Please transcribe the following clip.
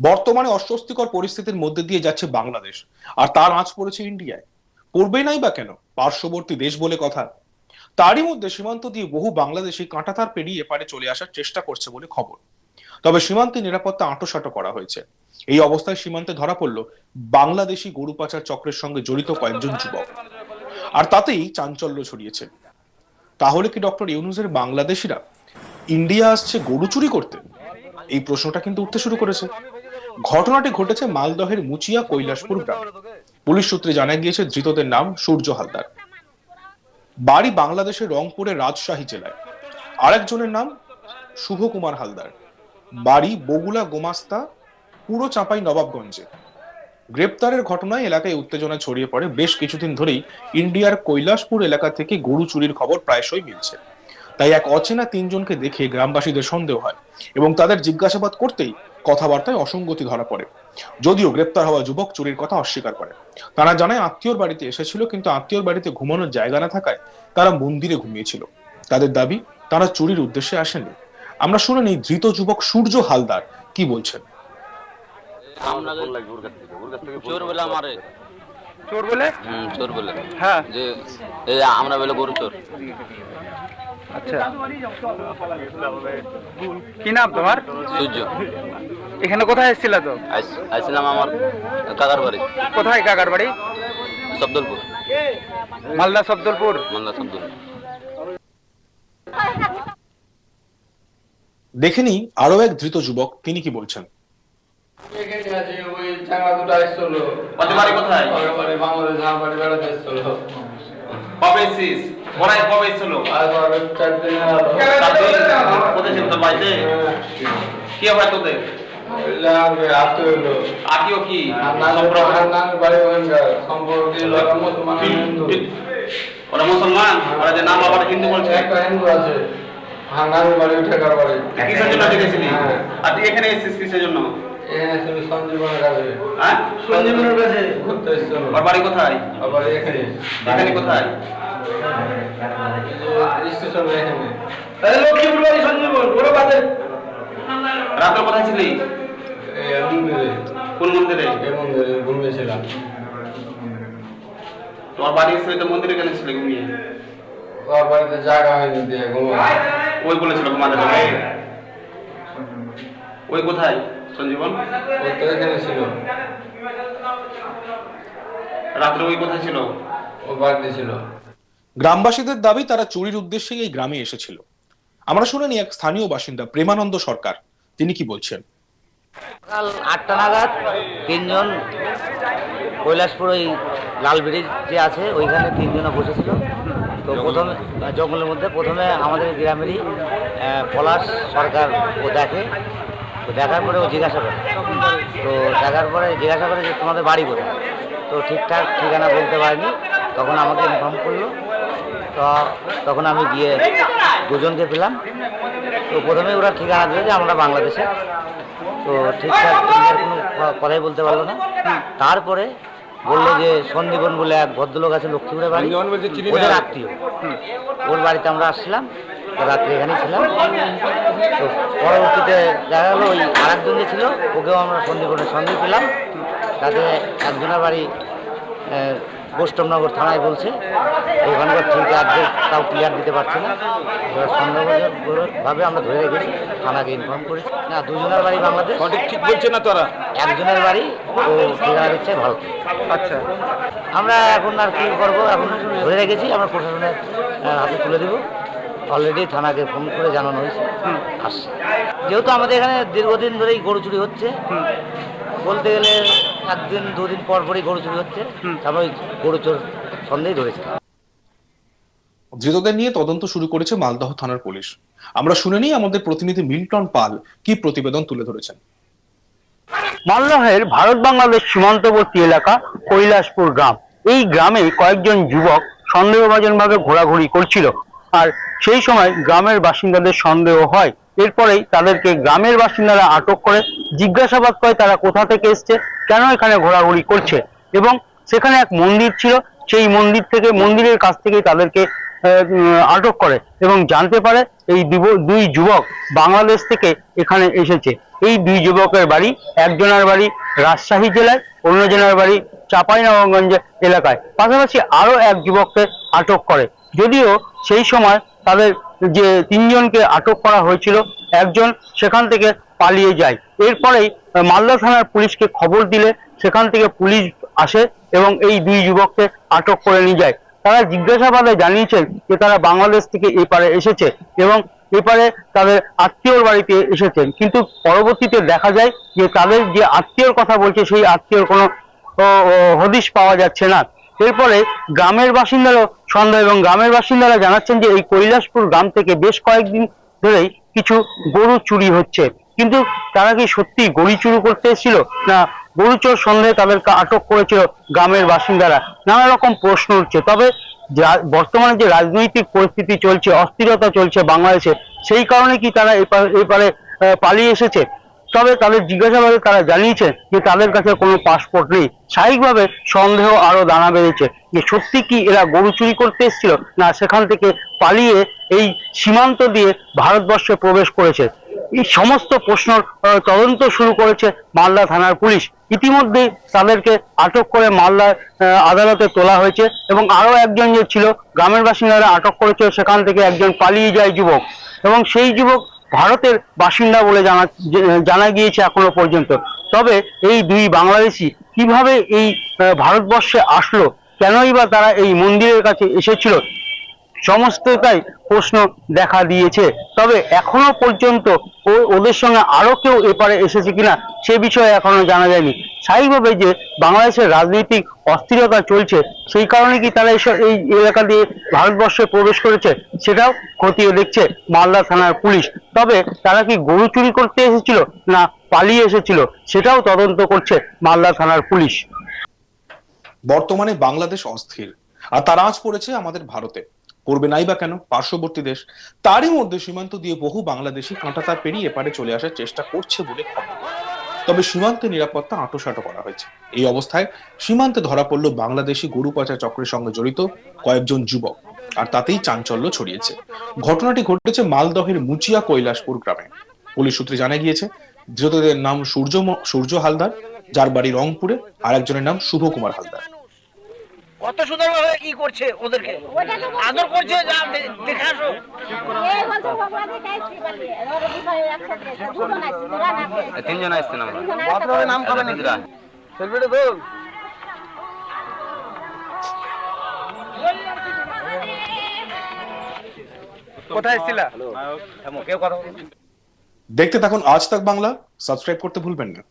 বর্তমানে অস্বস্তিকর পরিস্থিতির মধ্যে দিয়ে যাচ্ছে বাংলাদেশ। আর তার আঁচ পড়েছে ইন্ডিয়ায়। পড়বে নাই বা কেন? পার্শ্ববর্তী দেশ বলে কথা। তারই মধ্যে সীমান্ত দিয়ে বহু বাংলাদেশি কাঁটাতার পেরিয়ে এপারে চলে আসার চেষ্টা করছে বলে খবর। তবে সীমান্তে নিরাপত্তা আঁটোসাঁটো করা হয়েছে। এই অবস্থায় সীমান্তে ধরা পড়ল বাংলাদেশি গরু পাচার চক্রের সঙ্গে জড়িত কয়েকজন যুবক। আর তাতেই চাঞ্চল্য ছড়িয়েছে। তাহলে কি ডক্টর ইউনুসের বাংলাদেশিরা ইন্ডিয়া আসছে গরু চুরি করতে? এই প্রশ্নটা কিন্তু উঠতে শুরু করেছে। ঘটনাটি ঘটেছে মালদহের মুচিয়া কৈলাসপুর গ্রামে। পুলিশ সূত্রে জানা গিয়েছে, ধৃতদের নাম সূর্য হালদার। বাড়ি বাংলাদেশের রংপুরের রাজশাহী জেলায়। আরেকজনের নাম শুভ কুমার হালদার। বাড়ি বগুলা গোমাস্তা, পুরো চাঁপাই নবাবগঞ্জে। গ্রেপ্তারের ঘটনায় এলাকায় উত্তেজনা ছড়িয়ে পড়ে। বেশ কিছুদিন ধরেই ইন্ডিয়ার কৈলাসপুর এলাকা থেকে গরু চুরির খবর প্রায়শই মিলছে। তাই এক অচেনা তিনজনকে দেখে গ্রামবাসীদের সন্দেহ হয় এবং তাদের জিজ্ঞাসাবাদ করতেই কথাবার্তায় অসঙ্গতি ধরা পড়ে। যদিও গ্রেপ্তার হওয়া যুবক চুরির কথা অস্বীকার করে। তারা জানায় আত্মীয়র বাড়িতে এসেছিল কিন্তু আত্মীয়র বাড়িতে ঘুমানোর জায়গা না থাকায় তারা মন্দিরে ঘুমিয়েছিল। তাদের দাবি তারা চুরির উদ্দেশ্যে আসেনি আমরা শুনে নিই ধৃত যুবক সূর্য হালদার কি বলছেন? চোর বলে আমারে। চোর বলে? চোর বলে। হ্যাঁ। যে আমরা বলে গরু চোর। আচ্ছা। কি নাম তোমার? সূর্য। এখানে কোথায় এসেছিল তো? আইছিলাম আমার কাকার বাড়ি। কোথায় কাকার বাড়ি? শব্দলপুর মালদা সবদলপুর মালদা শব্দল দেখে নিই আরও এক ধৃত যুবক তিনি কি বলছেন? কে হয় তোদের? আত্মীয় কি ওরা মুসলমান ওরা যে নাম আবার হিন্দু বলছে একটা হিন্দু আছে নানের বাড়ি ঠেকার বাড়ি কিসের জন্য ডেকেছিলি। আর তুই এখানে এসেছিস কিসের জন্য সঞ্জীবনের কাছে হ্যাঁ সঞ্জীবনের কাছে ঘুরতে এসছিল ওর বাড়ি কোথায় আবার এখানে এখানে কোথায় স্টেশনে এখানে লক্ষ্মীপুর বাড়ি সঞ্জীবন কোথায় ছিলি কোন মন্দিরে? এই মন্দিরে ঘুমিয়েছিলাম তোমার বাড়ি এসে তো মন্দিরে কেন ছিলে ঘুমিয়ে? ওর বাড়িতে জায়গা হয়নি দিয়ে ঘুমাই ওই বলেছিল ঘুমাতে ওই কোথায় সঞ্জীবন? ও তো এখানে ছিল। রাত্রে ওই কোথায় ছিল? ও বাড়িতে ছিল। গ্রামবাসীদের দাবি তারা চুরির উদ্দেশ্যে এই গ্রামে এসেছিল। আমরা শুনে নিই এক স্থানীয় বাসিন্দা প্রেমানন্দ সরকার। তিনি কি বলছেন? সকাল আটটা নাগাদ তিনজন কৈলাসপুর ওই লাল ব্রিজ যে আছে ওইখানে তিনজনে বসেছিল। তো প্রথমে জঙ্গলের মধ্যে প্রথমে আমাদের গ্রামেরই পলাশ সরকার ও দেখে। তো দেখার পরে ও জিজ্ঞাসা করে। তো দেখার পরে জিজ্ঞাসা করে যে তোমাদের বাড়ি কোথায়? তো ঠিকঠাক ঠিকানা বলতে পারেনি। তখন আমাকে ইনফর্ম করল। তো তখন আমি গিয়ে দুজনকে পেলাম। তো প্রথমে ওরা ঠিকানা দিল যে আমরা বাংলাদেশে। তো ঠিকঠাক কোনো কথাই বলতে পারল না। তারপরে বলল যে সন্দীপন বলে এক ভদ্রলোক আছে লক্ষ্মীপুরের বাড়ি ওদের আত্মীয়। ওর বাড়িতে আমরা আসছিলাম রাত্রে এখানেই ছিলাম। তো পরবর্তীতে দেখা গেলো ওই আরেকজন যে ছিল ওকেও আমরা সন্দীপনের সঙ্গে পেলাম। তাতে একজনের বাড়ি বৈষ্ণবনগর থানায় বলছে ওখানকার ঠিক অ্যাড্রেস তাও ক্লিয়ার দিতে পারছে না। সন্দেহভাবে আমরা ধরে রেখেছি থানাকে ইনফর্ম করেছি। না দুজনের বাড়ি বাংলাদেশ। সঠিক ঠিক বলছে না তোরা? একজনের বাড়ি ও ঠিকানা দিচ্ছে ভারত আচ্ছা। আমরা এখন আর কি করব? এখন ধরে রেখেছি আমরা প্রশাসনের হাতে তুলে দেবো। অলরেডি থানাকে ফোন করে জানানো হয়েছে। আসছে। যেহেতু আমাদের এখানে দীর্ঘদিন ধরেই গরু চুরি হচ্ছে বলতে গেলে একদিন দুদিন পর পরই গরু চুরি হচ্ছে। তারপর গরু চোর সন্দেহ ধরেছে ধৃতদের নিয়ে তদন্ত শুরু করেছে মালদহ থানার পুলিশ। আমরা শুনে নিই আমাদের প্রতিনিধি মিল্টন পাল কি প্রতিবেদন তুলে ধরেছেন। মালদহের ভারত বাংলাদেশ সীমান্তবর্তী এলাকা কৈলাসপুর গ্রাম। এই গ্রামে কয়েকজন যুবক সন্দেহভাজন ভাবে ঘোরাঘুরি করছিল। আর সেই সময় গ্রামের বাসিন্দাদের সন্দেহ হয়। এরপরেই তাদেরকে গ্রামের বাসিন্দারা আটক করে জিজ্ঞাসাবাদ করে তারা কোথা থেকে এসছে, কেন এখানে ঘোরাঘুরি করছে এবং সেখানে এক মন্দির ছিল, সেই মন্দির থেকে, মন্দিরের কাছ থেকেই তাদেরকে আটক করে এবং জানতে পারে এই দুই যুবক বাংলাদেশ থেকে এখানে এসেছে। এই দুই যুবকের বাড়ি একজনের বাড়ি রাজশাহী জেলায়, অন্যজনের বাড়ি চাঁপাইনবাবগঞ্জ এলাকায়। পাশাপাশি আরও এক যুবককে আটক করে। যদিও সেই সময় তাদের যে তিনজনকে আটক করা হয়েছিল, একজন সেখান থেকে পালিয়ে যায়। এরপরেই মালদা থানার পুলিশকে খবর দিলে সেখান থেকে পুলিশ আসে এবং এই দুই যুবককে আটক করে নিয়ে যায়। তারা জিজ্ঞাসাবাদে জানিয়েছেন যে তারা বাংলাদেশ থেকে এপারে এসেছে এবং এপারে তাদের আত্মীয়র বাড়িতে এসেছেন। কিন্তু পরবর্তীতে দেখা যায় যে তাদের যে আত্মীয়র কথা বলছে, সেই আত্মীয়র কোনো হদিশ পাওয়া যাচ্ছে না। এরপরে গ্রামের বাসিন্দারাও সন্দেহ এবং গ্রামের বাসিন্দারা জানাচ্ছেন যে এই কৈলাসপুর গ্রাম থেকে বেশ কয়েকদিন ধরেই কিছু গরু চুরি হচ্ছে। কিন্তু তারা কি সত্যি গরু চুরি করতে এসেছিল? না, গরু চোর সন্দেহে তাদেরকে আটক করেছিল গ্রামের বাসিন্দারা। নানা রকম প্রশ্ন উঠছে। তবে বর্তমানে যে রাজনৈতিক পরিস্থিতি চলছে, অস্থিরতা চলছে বাংলাদেশে, সেই কারণে কি তারা এপারে পালিয়ে এসেছে? তবে তাদের জিজ্ঞাসাবাদে তারা জানিয়েছে যে তাদের কাছে কোনো পাসপোর্ট নেই। স্বাভাবিকভাবে সন্দেহ আরও দানা বেড়েছে যে সত্যি কি এরা গরু চুরি করতে এসেছিল না সেখান থেকে পালিয়ে এই সীমান্ত দিয়ে ভারতবর্ষে প্রবেশ করেছে। এই সমস্ত প্রশ্ন তদন্ত শুরু করেছে মালদা থানার পুলিশ। ইতিমধ্যে তাদেরকে আটক করে মালদা আহ, আদালতে তোলা হয়েছে এবং আরও একজন যে ছিল গ্রামের বাসিন্দারা আটক করেছে সেখান থেকে একজন পালিয়ে যায় যুবক। এবং সেই যুবক ভারতের বাসিন্দা বলে জানা জানা গিয়েছে এখনও পর্যন্ত। তবে এই দুই বাংলাদেশি কীভাবে এই ভারতবর্ষে আসলো? কেনই বা তারা এই মন্দিরের কাছে এসেছিল? সমস্তটাই প্রশ্ন দেখা দিয়েছে। তবে এখনও পর্যন্ত ও- ওদের সঙ্গে আরও কেউ এপারে এসেছে কিনা সে বিষয়ে এখনও জানা যায়নি। স্বাভাবিকভাবে যে বাংলাদেশের রাজনৈতিক অস্থিরতা চলছে, সেই কারণে কি তারা এসব এই এলাকা দিয়ে ভারতবর্ষে প্রবেশ করেছে, সেটাও খতিয়ে দেখছে মালদা থানার পুলিশ। তবে তারা কি গরু চুরি করতে এসেছিল না পালিয়ে এসেছিল, সেটাও তদন্ত করছে মালদা থানার পুলিশ। বর্তমানে বাংলাদেশ অস্থির, আর তার আজ পড়েছে আমাদের ভারতে। পড়বে নাই বা কেন? পার্শ্ববর্তী দেশ। তারই মধ্যে সীমান্ত দিয়ে বহু বাংলাদেশি কাঁটাতার পেরিয়ে এপারে চলে আসার চেষ্টা করছে বলে খবর। তবে সীমান্তে নিরাপত্তা আঁটোসাঁটো করা হয়েছে। এই অবস্থায় সীমান্তে ধরা পড়ল বাংলাদেশি গরু পাচার চক্রের সঙ্গে জড়িত কয়েকজন যুবক। আর তাতেই চাঞ্চল্য ছড়িয়েছে। ঘটনাটি ঘটেছে মালদহের মুচিয়া কৈলাসপুর গ্রামে। পুলিশ সূত্রে জানা গিয়েছে, ধৃতদের নাম সূর্য সূর্য হালদার, যার বাড়ি রংপুরে আর একজনের নাম শুভ কুমার হালদার। কত সুন্দর ভাবে কি করছে ওদেরকে? আদর করছে যা দেখে আসো। তিনজন আসছেন আমরা। নাম। কোথায় কেউ কথা দেখতে থাকুন আজ তাক বাংলা। সাবস্ক্রাইব করতে ভুলবেন না।